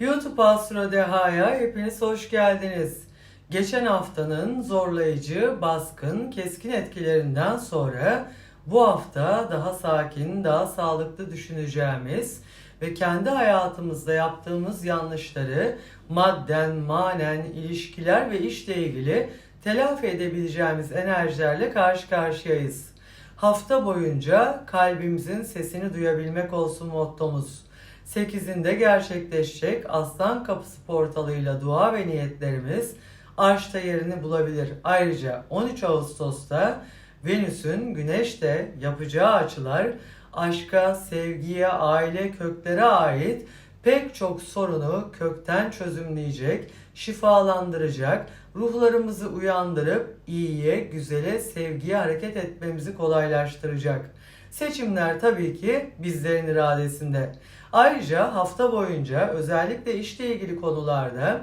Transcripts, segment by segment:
YouTube Astro Deha'ya hepiniz hoş geldiniz. Geçen haftanın zorlayıcı, baskın, keskin etkilerinden sonra bu hafta daha sakin, daha sağlıklı düşüneceğimiz ve kendi hayatımızda yaptığımız yanlışları madden, manen, ilişkiler ve işle ilgili telafi edebileceğimiz enerjilerle karşı karşıyayız. Hafta boyunca kalbimizin sesini duyabilmek olsun mottomuz. 8'inde gerçekleşecek Aslan Kapısı portalıyla dua ve niyetlerimiz arşta yerini bulabilir. Ayrıca 13 Ağustos'ta Venüs'ün Güneş'te yapacağı açılar aşka, sevgiye, aile köklere ait pek çok sorunu kökten çözümleyecek, şifalandıracak, ruhlarımızı uyandırıp iyiye, güzele, sevgiye hareket etmemizi kolaylaştıracak. Seçimler tabii ki bizlerin iradesinde. Ayrıca hafta boyunca özellikle işle ilgili konularda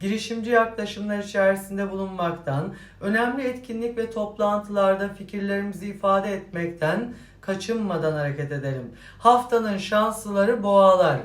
girişimci yaklaşımlar içerisinde bulunmaktan, önemli etkinlik ve toplantılarda fikirlerimizi ifade etmekten kaçınmadan hareket edelim. Haftanın şanslıları boğalar.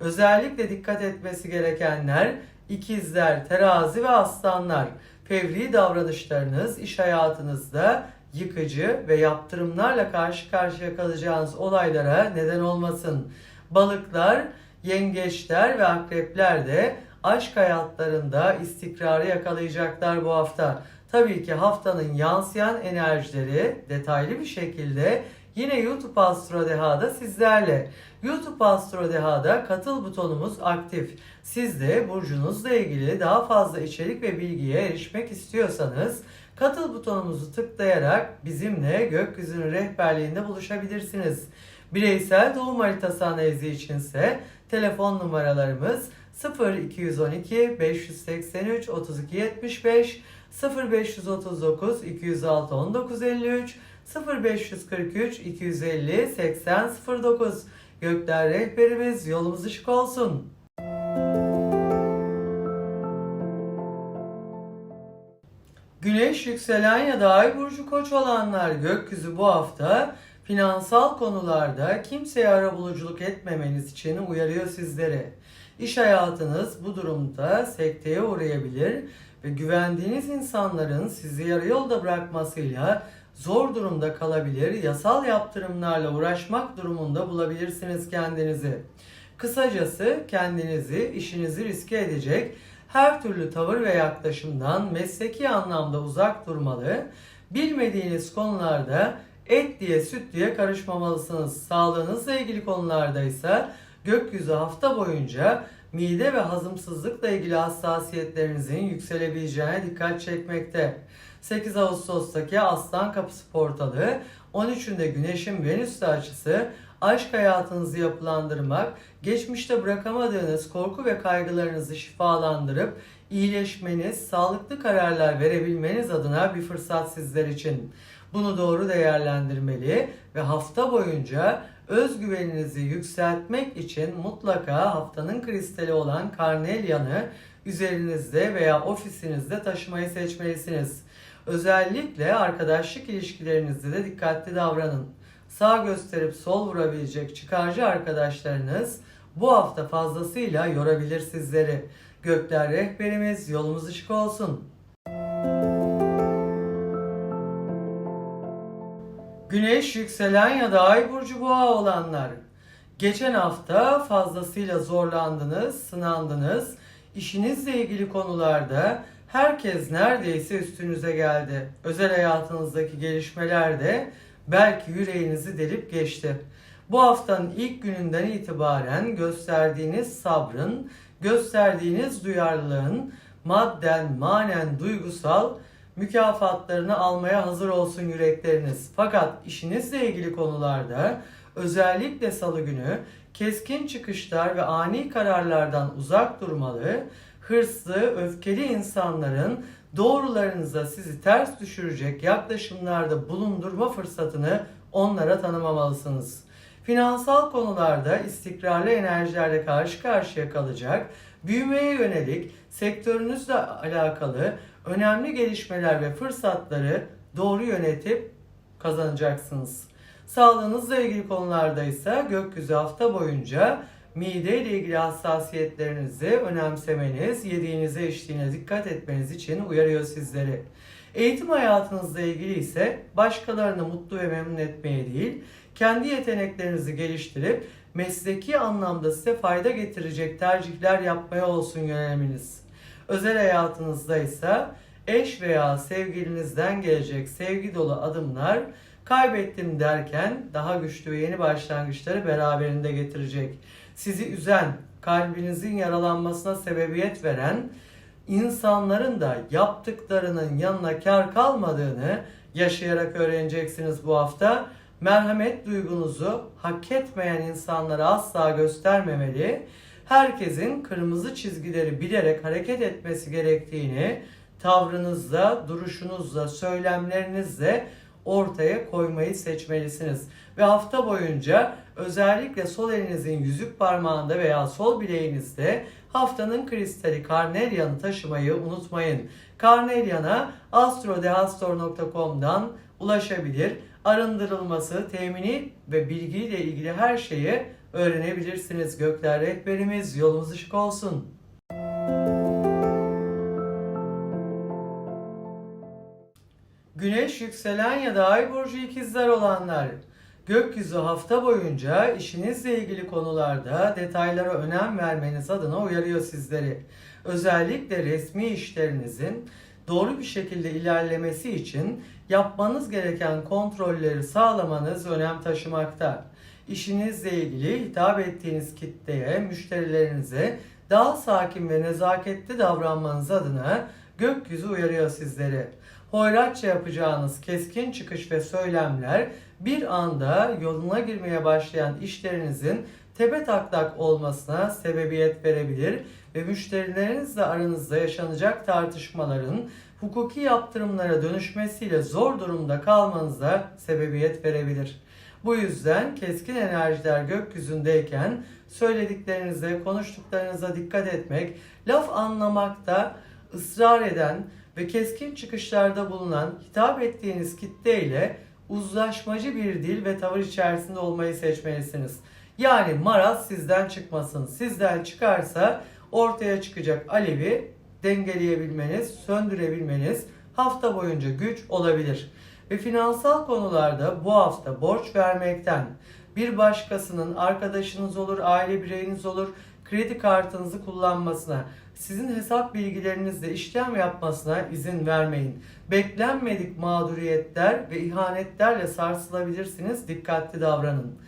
Özellikle dikkat etmesi gerekenler ikizler, terazi ve aslanlar. Fevri davranışlarınız iş hayatınızda yıkıcı ve yaptırımlarla karşı karşıya kalacağınız olaylara neden olmasın. Balıklar, yengeçler ve akrepler de aşk hayatlarında istikrarı yakalayacaklar bu hafta. Tabii ki haftanın yansıyan enerjileri detaylı bir şekilde yine YouTube Astro Deha'da sizlerle. YouTube Astro Deha'da katıl butonumuz aktif. Siz de burcunuzla ilgili daha fazla içerik ve bilgiye erişmek istiyorsanız katıl butonumuzu tıklayarak bizimle gökyüzünün rehberliğinde buluşabilirsiniz. Bireysel doğum haritası analizi içinse telefon numaralarımız 0212 583 32 75 0539 206 1953 0543 250 80 09 Gökler rehberimiz yolumuz ışık olsun. Güneş yükselen ya da ay burcu koç olanlar gökyüzü bu hafta finansal konularda kimseye arabuluculuk etmemeniz için uyarıyor sizleri. İş hayatınız bu durumda sekteye uğrayabilir ve güvendiğiniz insanların sizi yarı yolda bırakmasıyla zor durumda kalabilir, yasal yaptırımlarla uğraşmak durumunda bulabilirsiniz kendinizi. Kısacası kendinizi, işinizi riske edecek her türlü tavır ve yaklaşımdan mesleki anlamda uzak durmalı, bilmediğiniz konularda et diye süt diye karışmamalısınız. Sağlığınızla ilgili konularda ise gökyüzü hafta boyunca mide ve hazımsızlıkla ilgili hassasiyetlerinizin yükselebileceğine dikkat çekmekte. 8 Ağustos'taki Aslan Kapısı portalı, 13'ünde Güneş'in Venüs'te açısı, aşk hayatınızı yapılandırmak, geçmişte bırakamadığınız korku ve kaygılarınızı şifalandırıp iyileşmeniz, sağlıklı kararlar verebilmeniz adına bir fırsat sizler için. Bunu doğru değerlendirmeli ve hafta boyunca özgüveninizi yükseltmek için mutlaka haftanın kristali olan karnelyanı üzerinizde veya ofisinizde taşımayı seçmelisiniz. Özellikle arkadaşlık ilişkilerinizde de dikkatli davranın. Sağ gösterip sol vurabilecek çıkarcı arkadaşlarınız bu hafta fazlasıyla yorabilir sizleri. Gökler rehberimiz yolumuz ışık olsun. Güneş yükselen ya da ay burcu boğa olanlar. Geçen hafta fazlasıyla zorlandınız, sınandınız. İşinizle ilgili konularda herkes neredeyse üstünüze geldi. Özel hayatınızdaki gelişmeler de belki yüreğinizi delip geçti. Bu haftanın ilk gününden itibaren gösterdiğiniz sabrın, gösterdiğiniz duyarlılığın madden, manen, duygusal mükafatlarını almaya hazır olsun yürekleriniz. Fakat işinizle ilgili konularda özellikle salı günü keskin çıkışlar ve ani kararlardan uzak durmalı, hırslı, öfkeli insanların doğrularınıza sizi ters düşürecek yaklaşımlarda bulundurma fırsatını onlara tanımamalısınız. Finansal konularda istikrarlı enerjilerle karşı karşıya kalacak, büyümeye yönelik sektörünüzle alakalı önemli gelişmeler ve fırsatları doğru yönetip kazanacaksınız. Sağlığınızla ilgili konularda ise gökyüzü hafta boyunca mide ile ilgili hassasiyetlerinizi önemsemeniz, yediğinize içtiğine dikkat etmeniz için uyarıyor sizleri. Eğitim hayatınızla ilgili ise başkalarını mutlu ve memnun etmeye değil, kendi yeteneklerinizi geliştirip mesleki anlamda size fayda getirecek tercihler yapmaya olsun yöneliminiz. Özel hayatınızda ise eş veya sevgilinizden gelecek sevgi dolu adımlar kaybettim derken daha güçlü ve yeni başlangıçları beraberinde getirecek. Sizi üzen, kalbinizin yaralanmasına sebebiyet veren insanların da yaptıklarının yanına kar kalmadığını yaşayarak öğreneceksiniz bu hafta. Merhamet duygunuzu hak etmeyen insanlara asla göstermemeli. Herkesin kırmızı çizgileri bilerek hareket etmesi gerektiğini tavrınızla, duruşunuzla, söylemlerinizle ortaya koymayı seçmelisiniz. Ve hafta boyunca özellikle sol elinizin yüzük parmağında veya sol bileğinizde haftanın kristali Carnelian'ı taşımayı unutmayın. Carnelian'a astrodehastor.com'dan ulaşabilir. Arındırılması, temini ve bilgiyle ilgili her şeyi öğrenebilirsiniz. Gökler rehberimiz yolumuz ışık olsun. Güneş, yükselen ya da ay burcu ikizler olanlar. Gökyüzü hafta boyunca işinizle ilgili konularda detaylara önem vermeniz adına uyarıyor sizleri. Özellikle resmi işlerinizin doğru bir şekilde ilerlemesi için yapmanız gereken kontrolleri sağlamanız önem taşımakta. İşinizle ilgili hitap ettiğiniz kitleye, müşterilerinize daha sakin ve nezaketli davranmanız adına gökyüzü uyarıyor sizleri. Hoyratça yapacağınız keskin çıkış ve söylemler bir anda yoluna girmeye başlayan işlerinizin tepe taklak olmasına sebebiyet verebilir ve müşterilerinizle aranızda yaşanacak tartışmaların hukuki yaptırımlara dönüşmesiyle zor durumda kalmanıza sebebiyet verebilir. Bu yüzden keskin enerjiler gökyüzündeyken söylediklerinize, konuştuklarınıza dikkat etmek, laf anlamakta ısrar eden ve keskin çıkışlarda bulunan hitap ettiğiniz kitle ile uzlaşmacı bir dil ve tavır içerisinde olmayı seçmelisiniz. Yani maraz sizden çıkmasın. Sizden çıkarsa ortaya çıkacak alevi dengeleyebilmeniz, söndürebilmeniz hafta boyunca güç olabilir. Ve finansal konularda bu hafta borç vermekten, bir başkasının arkadaşınız olur, aile bireyiniz olur, kredi kartınızı kullanmasına, sizin hesap bilgilerinizle işlem yapmasına izin vermeyin. Beklenmedik mağduriyetler ve ihanetlerle sarsılabilirsiniz. Dikkatli davranın.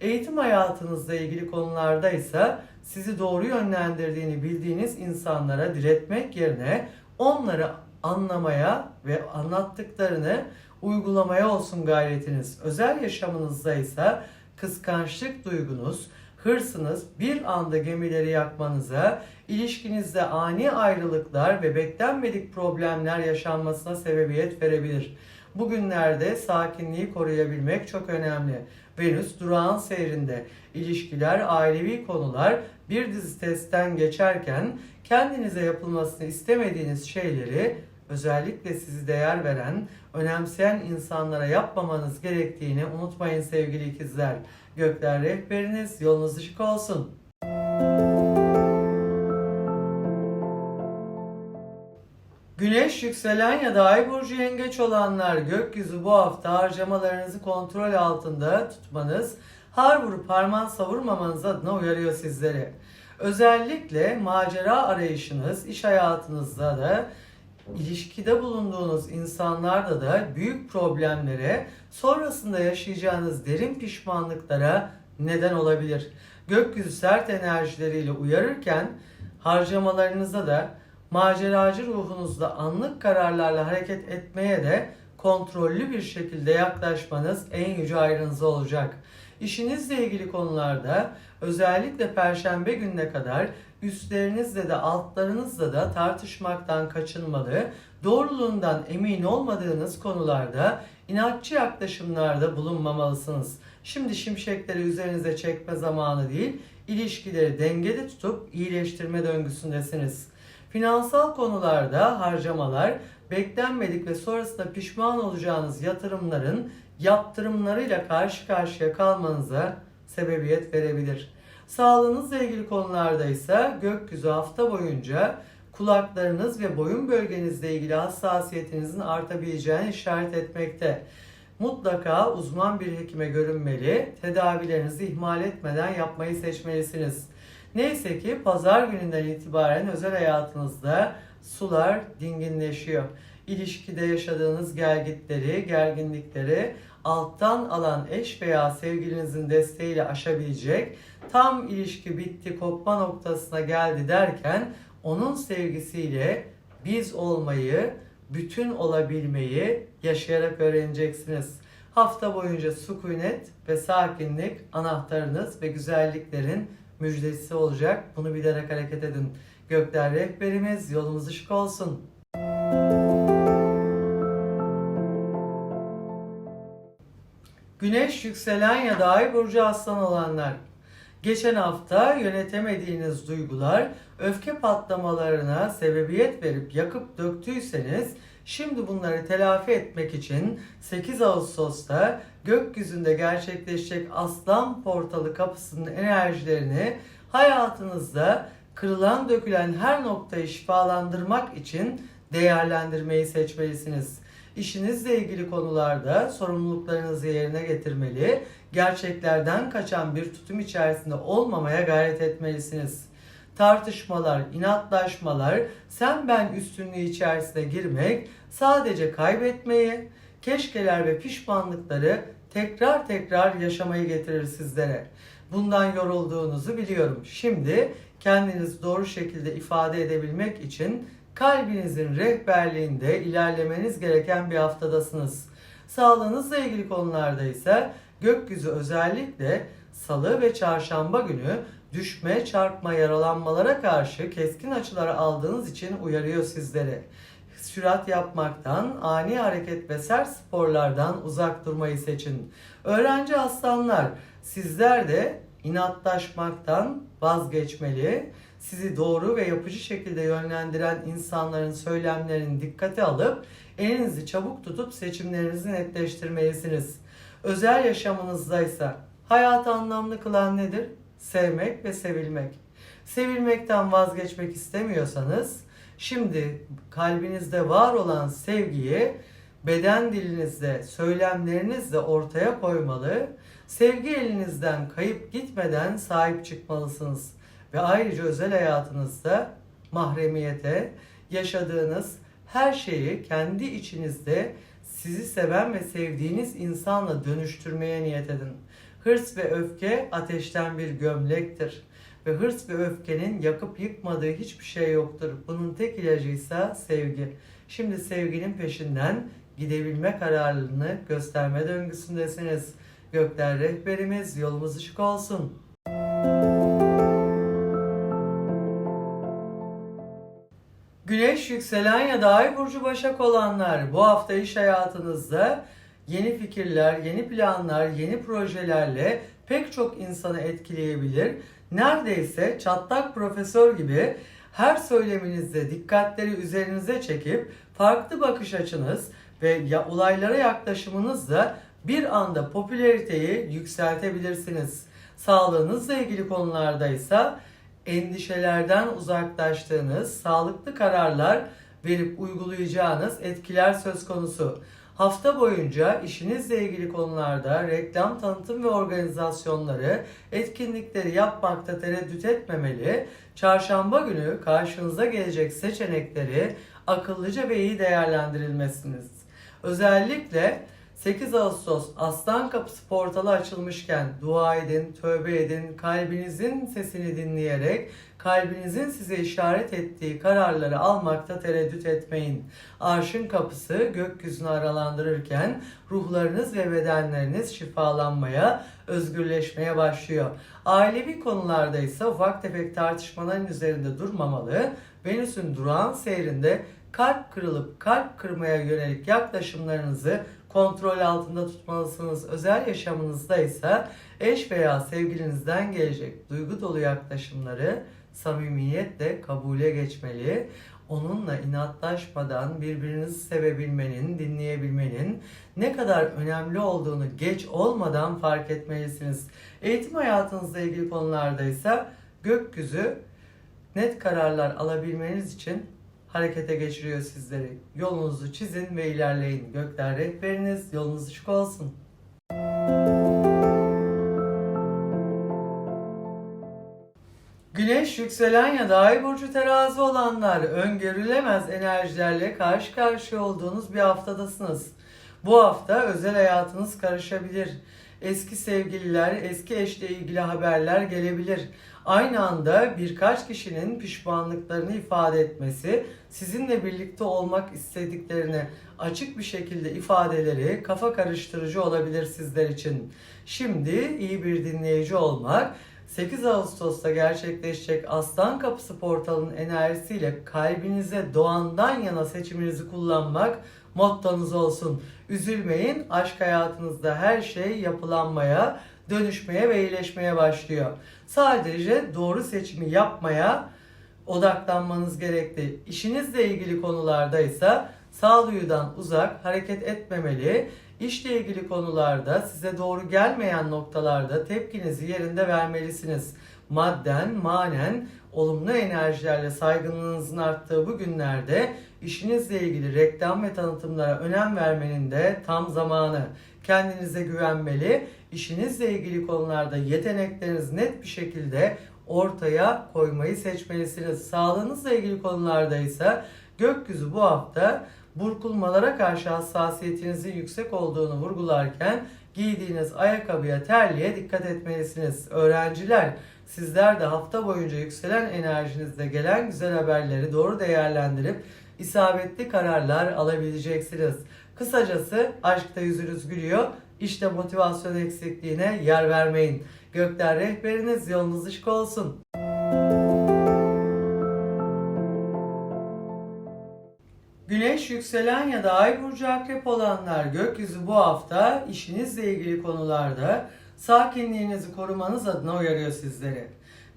Eğitim hayatınızla ilgili konularda ise sizi doğru yönlendirdiğini bildiğiniz insanlara diretmek yerine onları anlamaya ve anlattıklarını uygulamaya olsun gayretiniz. Özel yaşamınızda ise kıskançlık duygunuz, hırsınız bir anda gemileri yakmanıza, ilişkinizde ani ayrılıklar ve beklenmedik problemler yaşanmasına sebebiyet verebilir. Bugünlerde sakinliği koruyabilmek çok önemli. Venüs durağan seyrinde ilişkiler, ailevi konular bir dizi testten geçerken kendinize yapılmasını istemediğiniz şeyleri özellikle sizi değer veren, önemseyen insanlara yapmamanız gerektiğini unutmayın sevgili ikizler. Gökler rehberiniz, yolunuz ışık olsun. Güneş, yükselen ya da ay burcu yengeç olanlar gökyüzü bu hafta harcamalarınızı kontrol altında tutmanız, har vurup parmağın savurmamanız adına uyarıyor sizleri. Özellikle macera arayışınız, iş hayatınızda da ilişkide bulunduğunuz insanlarda da büyük problemlere, sonrasında yaşayacağınız derin pişmanlıklara neden olabilir. Gökyüzü sert enerjileriyle uyarırken harcamalarınızda da maceracı ruhunuzla anlık kararlarla hareket etmeye de kontrollü bir şekilde yaklaşmanız en yüce ayrınıza olacak. İşinizle ilgili konularda özellikle perşembe gününe kadar üstlerinizle de altlarınızla da tartışmaktan kaçınmalı, doğruluğundan emin olmadığınız konularda inatçı yaklaşımlarda bulunmamalısınız. Şimdi şimşekleri üzerinize çekme zamanı değil, ilişkileri dengede tutup iyileştirme döngüsündesiniz. Finansal konularda harcamalar, beklenmedik ve sonrasında pişman olacağınız yatırımların yaptırımlarıyla karşı karşıya kalmanıza sebebiyet verebilir. Sağlığınızla ilgili konularda ise gökyüzü hafta boyunca kulaklarınız ve boyun bölgenizle ilgili hassasiyetinizin artabileceğini işaret etmekte. Mutlaka uzman bir hekime görünmeli, tedavilerinizi ihmal etmeden yapmayı seçmelisiniz. Neyse ki pazar gününden itibaren özel hayatınızda sular dinginleşiyor. İlişkide yaşadığınız gelgitleri, gerginlikleri alttan alan eş veya sevgilinizin desteğiyle aşabilecek, tam ilişki bitti, kopma noktasına geldi derken onun sevgisiyle biz olmayı, bütün olabilmeyi yaşayarak öğreneceksiniz. Hafta boyunca sükunet ve sakinlik anahtarınız ve güzelliklerin müjdesi olacak. Bunu bilerek hareket edin. Gökler rehberimiz yolumuz ışık olsun. Güneş yükselen ya da ay burcu aslan olanlar. Geçen hafta yönetemediğiniz duygular öfke patlamalarına sebebiyet verip yakıp döktüyseniz şimdi bunları telafi etmek için 8 Ağustos'ta gökyüzünde gerçekleşecek aslan portalı kapısının enerjilerini hayatınızda kırılan dökülen her noktayı şifalandırmak için değerlendirmeyi seçmelisiniz. İşinizle ilgili konularda sorumluluklarınızı yerine getirmeli, gerçeklerden kaçan bir tutum içerisinde olmamaya gayret etmelisiniz. Tartışmalar, inatlaşmalar, sen ben üstünlüğü içerisine girmek sadece kaybetmeyi, keşkeler ve pişmanlıkları tekrar tekrar yaşamayı getirir sizlere. Bundan yorulduğunuzu biliyorum. Şimdi kendinizi doğru şekilde ifade edebilmek için kalbinizin rehberliğinde ilerlemeniz gereken bir haftadasınız. Sağlığınızla ilgili konularda ise gökyüzü özellikle salı ve çarşamba günü düşme, çarpma, yaralanmalara karşı keskin açıları aldığınız için uyarıyor sizleri. Sürat yapmaktan, ani hareket ve sert sporlardan uzak durmayı seçin. Öğrenci aslanlar, sizler de inatlaşmaktan vazgeçmeli, sizi doğru ve yapıcı şekilde yönlendiren insanların söylemlerini dikkate alıp elinizi çabuk tutup seçimlerinizi netleştirmelisiniz. Özel yaşamınızda ise hayatı anlamlı kılan nedir? Sevmek ve sevilmek. Sevilmekten vazgeçmek istemiyorsanız şimdi kalbinizde var olan sevgiyi beden dilinizde, söylemlerinizle ortaya koymalı. Sevgi elinizden kayıp gitmeden sahip çıkmalısınız. Ve ayrıca özel hayatınızda mahremiyete, yaşadığınız her şeyi kendi içinizde sizi seven ve sevdiğiniz insanla dönüştürmeye niyet edin. Hırs ve öfke ateşten bir gömlektir. Ve hırs ve öfkenin yakıp yıkmadığı hiçbir şey yoktur. Bunun tek ilacı ise sevgi. Şimdi sevginin peşinden gidebilme kararlılığını gösterme döngüsündesiniz. Gökler rehberimiz yolumuz ışık olsun. Güneş yükselen ya da ay burcu başak olanlar bu hafta iş hayatınızda yeni fikirler, yeni planlar, yeni projelerle pek çok insanı etkileyebilir. Neredeyse çatlak profesör gibi her söyleminizde dikkatleri üzerinize çekip farklı bakış açınız ve ya, olaylara yaklaşımınızla bir anda popülariteyi yükseltebilirsiniz. Sağlığınızla ilgili konularda ise endişelerden uzaklaştığınız, sağlıklı kararlar verip uygulayacağınız etkiler söz konusu. Hafta boyunca işinizle ilgili konularda reklam, tanıtım ve organizasyonları, etkinlikleri yapmakta tereddüt etmemeli. Çarşamba günü karşınıza gelecek seçenekleri akıllıca ve iyi değerlendirilmesiniz. Özellikle 8 Ağustos Aslan Kapısı portalı açılmışken dua edin, tövbe edin, kalbinizin sesini dinleyerek kalbinizin size işaret ettiği kararları almakta tereddüt etmeyin. Arşın kapısı gökyüzünü aralandırırken ruhlarınız ve bedenleriniz şifalanmaya, özgürleşmeye başlıyor. Ailevi konularda ise ufak tefek tartışmaların üzerinde durmamalı. Venüs'ün durağan seyrinde kalp kırılıp kalp kırmaya yönelik yaklaşımlarınızı kontrol altında tutmalısınız. Özel yaşamınızda ise eş veya sevgilinizden gelecek duygu dolu yaklaşımları samimiyetle kabule geçmeli. Onunla inatlaşmadan birbirinizi sevebilmenin, dinleyebilmenin ne kadar önemli olduğunu geç olmadan fark etmelisiniz. Eğitim hayatınızla ilgili konularda ise gökyüzü net kararlar alabilmeniz için harekete geçiriyor sizleri. Yolunuzu çizin ve ilerleyin. Gökler rehberiniz, yolunuz ışık olsun. Güneş yükselen ya da ay burcu terazi olanlar öngörülemez enerjilerle karşı karşıya olduğunuz bir haftadasınız. Bu hafta özel hayatınız karışabilir. Eski sevgililer, eski eşle ilgili haberler gelebilir. Aynı anda birkaç kişinin pişmanlıklarını ifade etmesi, sizinle birlikte olmak istediklerini açık bir şekilde ifadeleri kafa karıştırıcı olabilir sizler için. Şimdi iyi bir dinleyici olmak 8 Ağustos'ta gerçekleşecek Aslan Kapısı portalının enerjisiyle kalbinize doğandan yana seçiminizi kullanmak mottonuz olsun. Üzülmeyin, aşk hayatınızda her şey yapılanmaya, dönüşmeye ve iyileşmeye başlıyor. Sadece doğru seçimi yapmaya odaklanmanız gerekli. İşinizle ilgili konularda ise sağduyudan uzak hareket etmemeli. İşle ilgili konularda size doğru gelmeyen noktalarda tepkinizi yerinde vermelisiniz. Madden, manen, olumlu enerjilerle saygınlığınızın arttığı bu günlerde işinizle ilgili reklam ve tanıtımlara önem vermenin de tam zamanı. Kendinize güvenmeli, işinizle ilgili konularda yeteneklerinizi net bir şekilde ortaya koymayı seçmelisiniz. Sağlığınızla ilgili konularda ise gökyüzü bu hafta burkulmalara karşı hassasiyetinizin yüksek olduğunu vurgularken giydiğiniz ayakkabıya, terliğe dikkat etmelisiniz. Öğrenciler, sizler de hafta boyunca yükselen enerjinizde gelen güzel haberleri doğru değerlendirip isabetli kararlar alabileceksiniz. Kısacası aşkta yüzünüz gülüyor. İşte motivasyon eksikliğine yer vermeyin. Gökler rehberiniz yolunuz ışık olsun. Güneş yükselen ya da ay burcu akrep olanlar gökyüzü bu hafta işinizle ilgili konularda sakinliğinizi korumanız adına uyarıyor sizleri.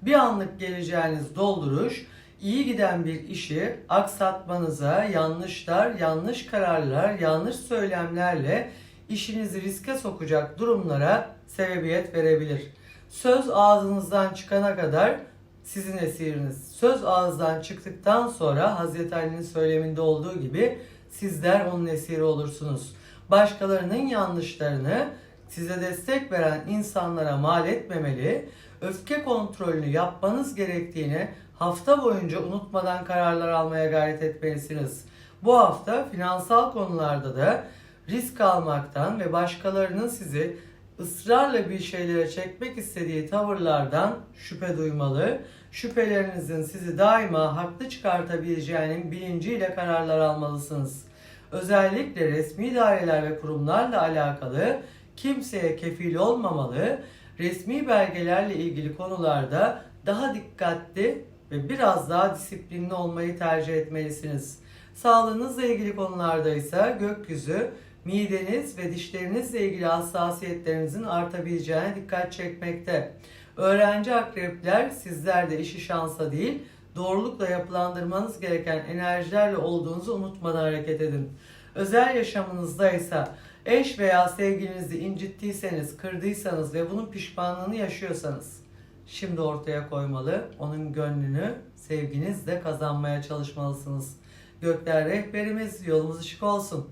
Bir anlık geleceğiniz dolduruş iyi giden bir işi aksatmanıza yanlışlar, yanlış kararlar, yanlış söylemlerle işinizi riske sokacak durumlara sebebiyet verebilir. Söz ağzınızdan çıkana kadar sizin esiriniz. Söz ağızdan çıktıktan sonra Hazreti Ali'nin söyleminde olduğu gibi sizler onun esiri olursunuz. Başkalarının yanlışlarını size destek veren insanlara mal etmemeli, öfke kontrolünü yapmanız gerektiğini hafta boyunca unutmadan kararlar almaya gayret etmelisiniz. Bu hafta finansal konularda da risk almaktan ve başkalarının sizi ısrarla bir şeylere çekmek istediği tavırlardan şüphe duymalı. Şüphelerinizin sizi daima haklı çıkartabileceğinin bilinciyle kararlar almalısınız. Özellikle resmi daireler ve kurumlarla alakalı kimseye kefil olmamalı, resmi belgelerle ilgili konularda daha dikkatli ve biraz daha disiplinli olmayı tercih etmelisiniz. Sağlığınızla ilgili konularda ise gökyüzü mideniz ve dişlerinizle ilgili hassasiyetlerinizin artabileceğine dikkat çekmekte. Öğrenci akrepler sizler de işi şansa değil, doğrulukla yapılandırmanız gereken enerjilerle olduğunuzu unutmadan hareket edin. Özel yaşamınızda ise eş veya sevgilinizi incittiyseniz, kırdıysanız ve bunun pişmanlığını yaşıyorsanız şimdi ortaya koymalı, onun gönlünü sevginizle kazanmaya çalışmalısınız. Gökler rehberimiz, yolumuz ışık olsun.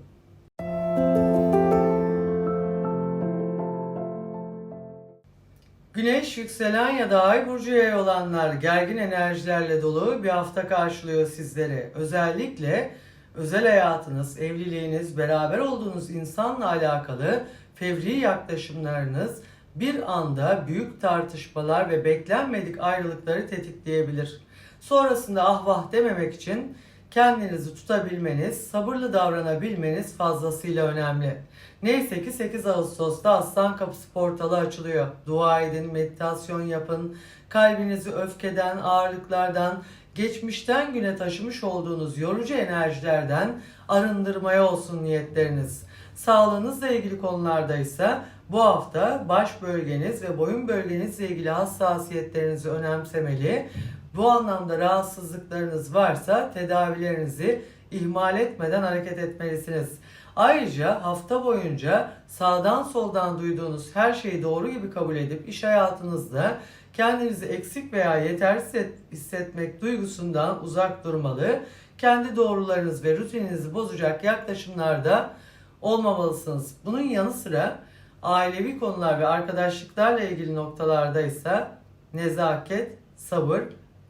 Güneş yükselen ya da ay burcu yay olanlar gergin enerjilerle dolu bir hafta karşılıyor sizleri. Özellikle özel hayatınız, evliliğiniz, beraber olduğunuz insanla alakalı fevri yaklaşımlarınız bir anda büyük tartışmalar ve beklenmedik ayrılıkları tetikleyebilir. Sonrasında ah vah dememek için kendinizi tutabilmeniz, sabırlı davranabilmeniz fazlasıyla önemli. Neyse ki 8 Ağustos'ta Aslan Kapısı portalı açılıyor. Dua edin, meditasyon yapın, kalbinizi öfkeden, ağırlıklardan, geçmişten güne taşımış olduğunuz yorucu enerjilerden arındırmaya olsun niyetleriniz. Sağlığınızla ilgili konularda ise bu hafta baş bölgeniz ve boyun bölgenizle ilgili hassasiyetlerinizi önemsemeli. Bu anlamda rahatsızlıklarınız varsa tedavilerinizi ihmal etmeden hareket etmelisiniz. Ayrıca hafta boyunca sağdan soldan duyduğunuz her şeyi doğru gibi kabul edip iş hayatınızda kendinizi eksik veya yetersiz hissetmek duygusundan uzak durmalı. Kendi doğrularınız ve rutininizi bozacak yaklaşımlarda olmamalısınız. Bunun yanı sıra ailevi konular ve arkadaşlıklarla ilgili noktalarda ise nezaket, sabır,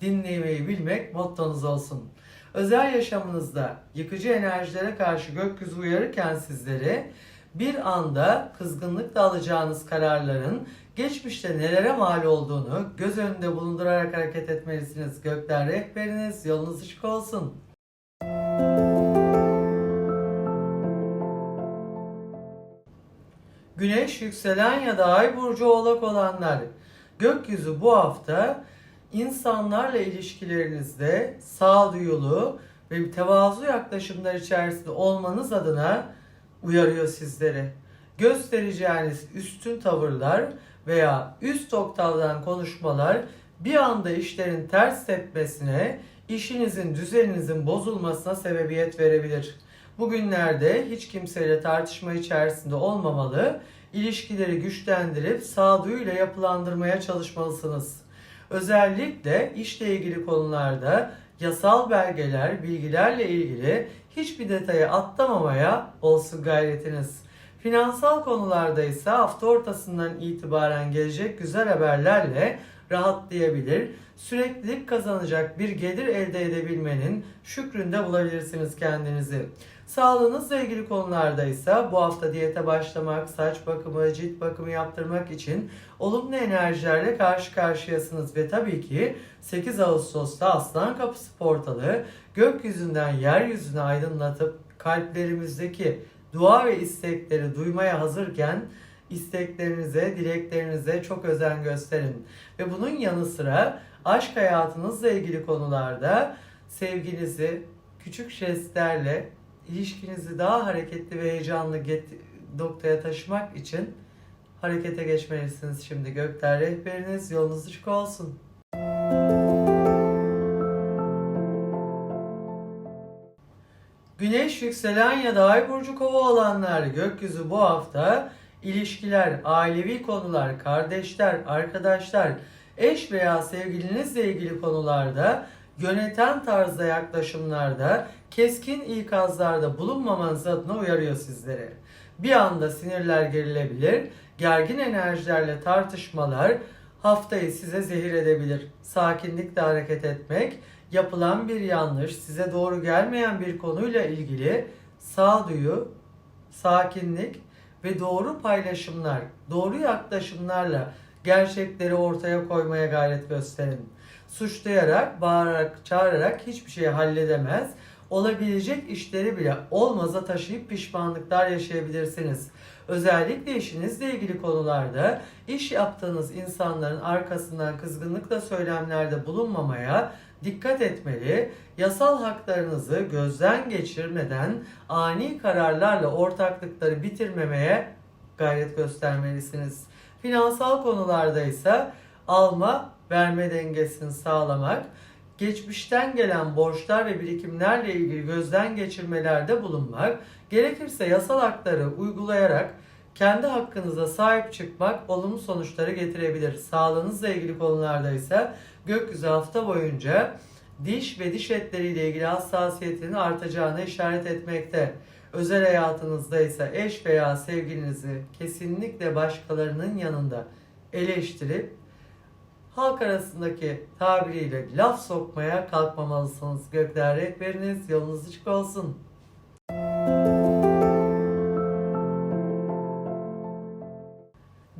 dinlemeyi bilmek mottonuz olsun. Özel yaşamınızda yıkıcı enerjilere karşı gökyüzü uyarırken sizleri bir anda kızgınlıkla alacağınız kararların geçmişte nelere mal olduğunu göz önünde bulundurarak hareket etmelisiniz. Gökler rehberiniz, yolunuz ışık olsun. Güneş, yükselen ya da ay burcu oğlak olanlar. Gökyüzü bu hafta insanlarla ilişkilerinizde sağduyulu ve tevazu yaklaşımlar içerisinde olmanız adına uyarıyor sizleri. Göstereceğiniz üstün tavırlar veya üst oktaldan konuşmalar bir anda işlerin ters tepmesine, işinizin, düzeninizin bozulmasına sebebiyet verebilir. Bugünlerde hiç kimseyle tartışma içerisinde olmamalı, ilişkileri güçlendirip sağduyuyla yapılandırmaya çalışmalısınız. Özellikle işle ilgili konularda yasal belgeler, bilgilerle ilgili hiçbir detayı atlamamaya olsun gayretiniz. Finansal konularda ise hafta ortasından itibaren gelecek güzel haberlerle rahatlayabilir, süreklilik kazanacak bir gelir elde edebilmenin şükründe bulabilirsiniz kendinizi. Sağlığınızla ilgili konularda ise bu hafta diyete başlamak, saç bakımı, cilt bakımı yaptırmak için olumlu enerjilerle karşı karşıyasınız ve tabii ki 8 Ağustos'ta Aslan Kapısı portalı gökyüzünden yeryüzüne aydınlatıp kalplerimizdeki dua ve istekleri duymaya hazırken isteklerinize, dileklerinize çok özen gösterin. Ve bunun yanı sıra aşk hayatınızla ilgili konularda sevginizi küçük jestlerle ilişkinizi daha hareketli ve heyecanlı noktaya taşımak için harekete geçmelisiniz şimdi. Gökler rehberiniz yolunuz açık olsun. Güneş, yükselen ya da ay burcu kova olanlar gökyüzü bu hafta ilişkiler, ailevi konular, kardeşler, arkadaşlar, eş veya sevgilinizle ilgili konularda yöneten tarzda yaklaşımlarda keskin ikazlarda bulunmamanız adına uyarıyor sizleri. Bir anda sinirler gerilebilir, gergin enerjilerle tartışmalar haftayı size zehir edebilir. Sakinlikle hareket etmek, yapılan bir yanlış, size doğru gelmeyen bir konuyla ilgili sağduyu, sakinlik ve doğru paylaşımlar, doğru yaklaşımlarla gerçekleri ortaya koymaya gayret gösterin. Suçlayarak, bağırarak, çağırarak hiçbir şeyi halledemez. Olabilecek işleri bile olmaza taşıyıp pişmanlıklar yaşayabilirsiniz. Özellikle işinizle ilgili konularda iş yaptığınız insanların arkasından kızgınlıkla söylemlerde bulunmamaya dikkat etmeli, yasal haklarınızı gözden geçirmeden ani kararlarla ortaklıkları bitirmemeye gayret göstermelisiniz. Finansal konularda ise alma verme dengesini sağlamak, geçmişten gelen borçlar ve birikimlerle ilgili gözden geçirmelerde bulunmak, gerekirse yasal hakları uygulayarak kendi hakkınıza sahip çıkmak olumlu sonuçları getirebilir. Sağlığınızla ilgili konularda ise gökyüzü hafta boyunca diş ve diş etleriyle ilgili hassasiyetinin artacağını işaret etmekte. Özel hayatınızda ise eş veya sevgilinizi kesinlikle başkalarının yanında eleştirip halk arasındaki tabiriyle laf sokmaya kalkmamalısınız. Gökler rehberiniz yolunuz açık olsun.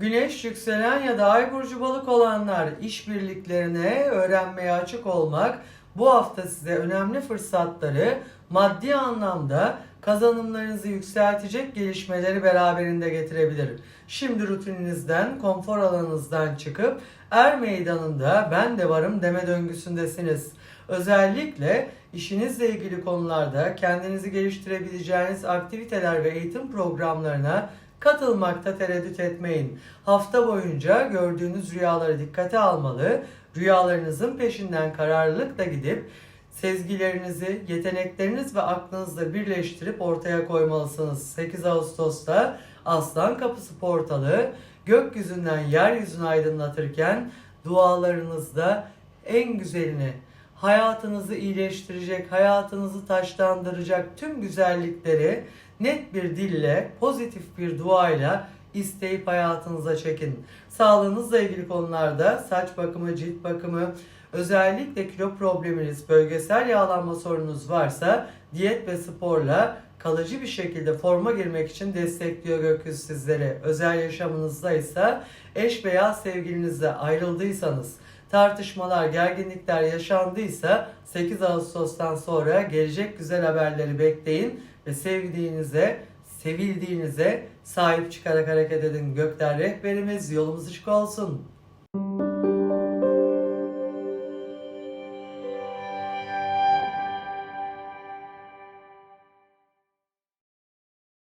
Güneş, yükselen ya da ay burcu balık olanlar işbirliklerine öğrenmeye açık olmak bu hafta size önemli fırsatları maddi anlamda kazanımlarınızı yükseltecek gelişmeleri beraberinde getirebilir. Şimdi rutininizden, konfor alanınızdan çıkıp er meydanında ben de varım deme döngüsündesiniz. Özellikle işinizle ilgili konularda kendinizi geliştirebileceğiniz aktiviteler ve eğitim programlarına katılmakta tereddüt etmeyin. Hafta boyunca gördüğünüz rüyaları dikkate almalı, Rüyalarınızın peşinden kararlılıkla gidip sezgilerinizi, yetenekleriniz ve aklınızla birleştirip ortaya koymalısınız. 8 Ağustos'ta Aslan Kapısı portalı gökyüzünden yeryüzünü aydınlatırken dualarınızda en güzelini, hayatınızı iyileştirecek, hayatınızı taşlandıracak tüm güzellikleri net bir dille, pozitif bir duayla isteyip hayatınıza çekin. Sağlığınızla ilgili konularda saç bakımı, cilt bakımı, özellikle kilo probleminiz, bölgesel yağlanma sorununuz varsa diyet ve sporla kalıcı bir şekilde forma girmek için destekliyor gökyüzü sizleri. Özel yaşamınızda ise eş veya sevgilinizle ayrıldıysanız, tartışmalar, gerginlikler yaşandıysa 8 Ağustos'tan sonra gelecek güzel haberleri bekleyin ve sevdiğinize, sevildiğinize sahip çıkarak hareket edin. Gökler rehberimiz yolumuz açık olsun.